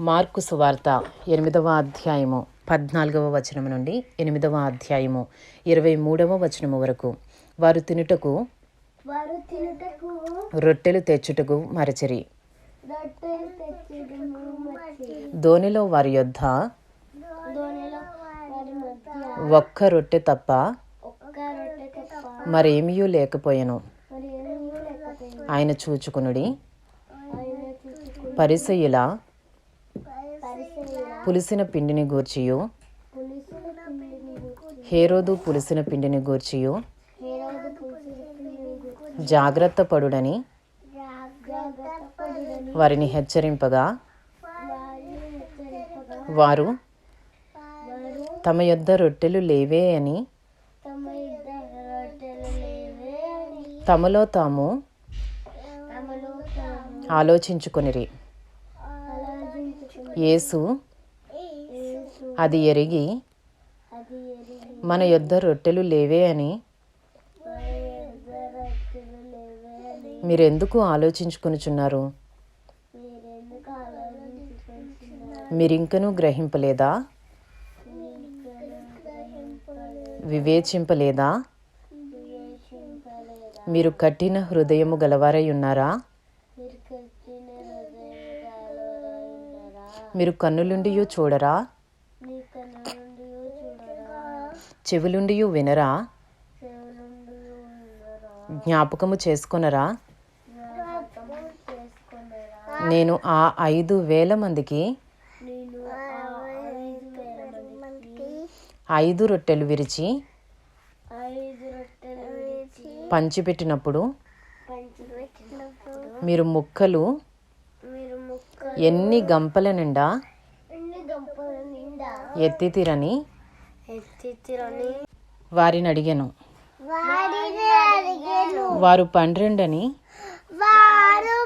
Mark సువార్త ఎనిమిదవ అధ్యాయము పద్నాలుగవ వచనము నుండి ఎనిమిదవ అధ్యాయము ఇరవై మూడవ వచనము వరకు. వారు తినుటకు రొట్టెలు తెచ్చుటకు మరచిరి. దోనిలో వారి యొద్ద ఒక్క రొట్టె తప్ప మరేమీ లేకపోయెను. ఆయన చూచుకునుడి. ఆయన చూసుకుని పరిసయుల పరిసయ్య పులిసిన పిండిని గూర్చియు. హేరోదు పులిసిన పిండిని గూర్చియు. జాగ్రత్త పడుడని. వారిని హెచ్చరింపగా. వారు తమ యొద్ద రొట్టెలు లేవే అని. తమలో తాము ఆలోచించుకొనిరి. యేసు అది ఎరిగి మన యొద్ద రొట్టెలు లేవే అని మీరెందుకు ఆలోచించుకునిచున్నారు? మీరింకనూ గ్రహింపలేదా? వివేచింపలేదా? వివేచింపలేదా మీరు కఠిన హృదయము గలవారై ఉన్నారా? మీరు కన్నులుండియు చూడరా? చెవులుండియు వినరా? జ్ఞాపకము చేసుకొనరా? నేను ఆ ఐదు వేల మందికి ఐదు రొట్టెలు విరిచి పంచిపెట్టినప్పుడు మీరు ముక్కలు ఎన్ని గంపల నిండా? ఎత్తితిరని వారిని అడిగాను. వారు పన్నెండని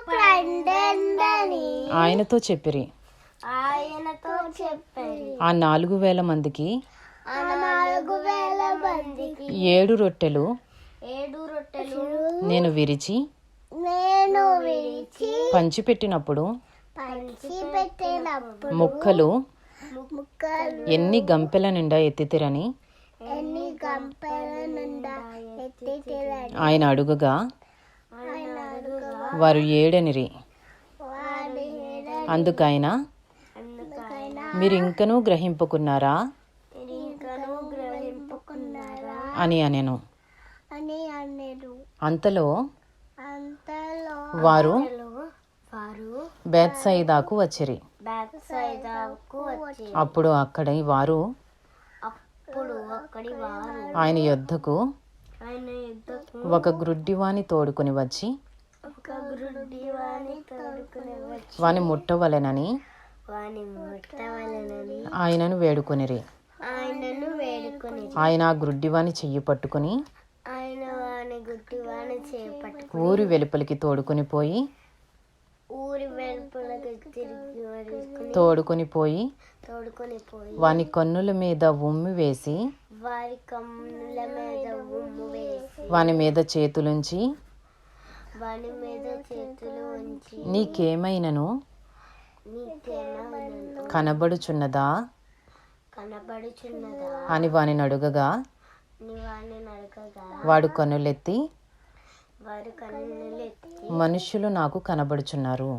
పండందని ఆయనతో చెప్పిరి. ఆ నాలుగు వేల మందికి? ఏడు రొట్టెలు? నేను విరిచి? నేను విరిచి? పంచిపెట్టినప్పుడు? పంచి పెట్టినప్పుడు ముక్కలు ఎన్ని గంపెల నిండా ఎత్తితిరని? ఆయన అడుగగా వారు ఏడనిరి. అందుకైన మీరు ఇంకనూ గ్రహింపుకున్నారా? అని అనెను. అంతలో వారు బేత్సైదాకు వచ్చిరి. అప్పుడు అక్కడి వారు అప్పుడు అక్కడి వారు ఆయన యొద్దకు ఒక గ్రుడ్డివాని తోడుకొని వచ్చి వాని ముట్టవలెనని ఆయనను వేడుకొనిరి. ఆయన గ్రుడ్డివాని చెయ్యి పట్టుకొని ఊరి వెలుపలికి తోడుకొని పోయి ఊరి తిరిగి తోడుకొని పోయి తోడుకొని పోయి వాని కన్నుల మీద ఉమ్మి వేసి వారి కమ్ముల మీద ఉమ్ము వేసి వాని మీద చేతులుంచి వాని మీద చేతులు ఉంచి నీకేమైనను? కనబడుచున్నదా? కనబడుచున్నదా? అని వాని అడుగగా వాడు కన్నులెత్తి వారి కన్నులెత్తి మనుష్యులు నాకు కనబడుచున్నారు మనుషులు నాకు కనబడుచున్నారు.